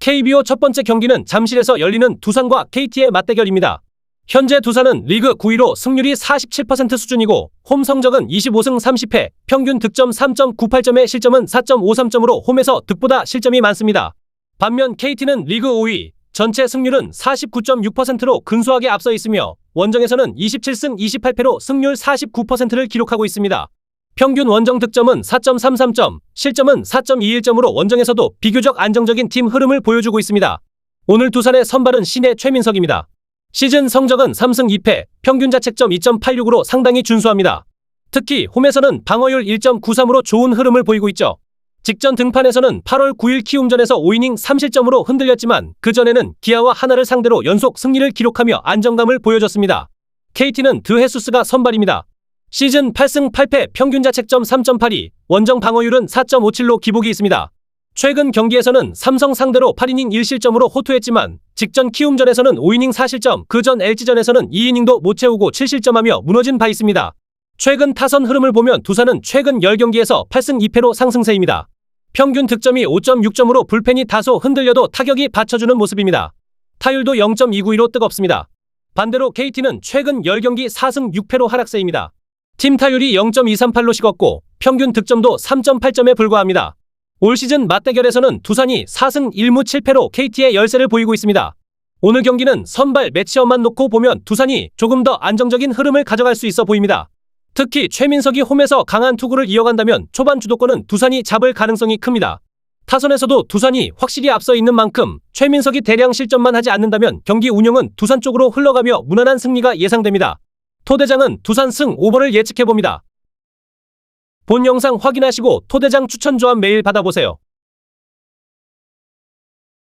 KBO 첫 번째 경기는 잠실에서 열리는 두산과 KT의 맞대결입니다. 현재 두산은 리그 9위로 승률이 47% 수준이고 홈 성적은 25승 30패, 평균 득점 3.98점에 실점은 4.53점으로 홈에서 득보다 실점이 많습니다. 반면 KT는 리그 5위, 전체 승률은 49.6%로 근소하게 앞서 있으며 원정에서는 27승 28패로 승률 49%를 기록하고 있습니다. 평균 원정 득점은 4.33점, 실점은 4.21점으로 원정에서도 비교적 안정적인 팀 흐름을 보여주고 있습니다. 오늘 두산의 선발은 신의 최민석입니다. 시즌 성적은 3승 2패, 평균 자책점 2.86으로 상당히 준수합니다. 특히 홈에서는 방어율 1.93으로 좋은 흐름을 보이고 있죠. 직전 등판에서는 8월 9일 키움전에서 5이닝 3실점으로 흔들렸지만 그전에는 기아와 하나를 상대로 연속 승리를 기록하며 안정감을 보여줬습니다. KT는 드헤수스가 선발입니다. 시즌 8승 8패 평균 자책점 3.82, 원정 방어율은 4.57로 기복이 있습니다. 최근 경기에서는 삼성 상대로 8이닝 1실점으로 호투했지만 직전 키움전에서는 5이닝 4실점, 그 전 LG전에서는 2이닝도 못 채우고 7실점하며 무너진 바 있습니다. 최근 타선 흐름을 보면 두산은 최근 10경기에서 8승 2패로 상승세입니다. 평균 득점이 5.6점으로 불펜이 다소 흔들려도 타격이 받쳐주는 모습입니다. 타율도 0.292로 뜨겁습니다. 반대로 KT는 최근 10경기 4승 6패로 하락세입니다. 팀 타율이 0.238로 식었고 평균 득점도 3.8점에 불과합니다. 올 시즌 맞대결에서는 두산이 4승 1무 7패로 KT의 열세를 보이고 있습니다. 오늘 경기는 선발 매치업만 놓고 보면 두산이 조금 더 안정적인 흐름을 가져갈 수 있어 보입니다. 특히 최민석이 홈에서 강한 투구를 이어간다면 초반 주도권은 두산이 잡을 가능성이 큽니다. 타선에서도 두산이 확실히 앞서 있는 만큼 최민석이 대량 실점만 하지 않는다면 경기 운영은 두산 쪽으로 흘러가며 무난한 승리가 예상됩니다. 토대장은 두산 승 오버를 예측해봅니다. 본 영상 확인하시고 토대장 추천 조합 메일 받아보세요.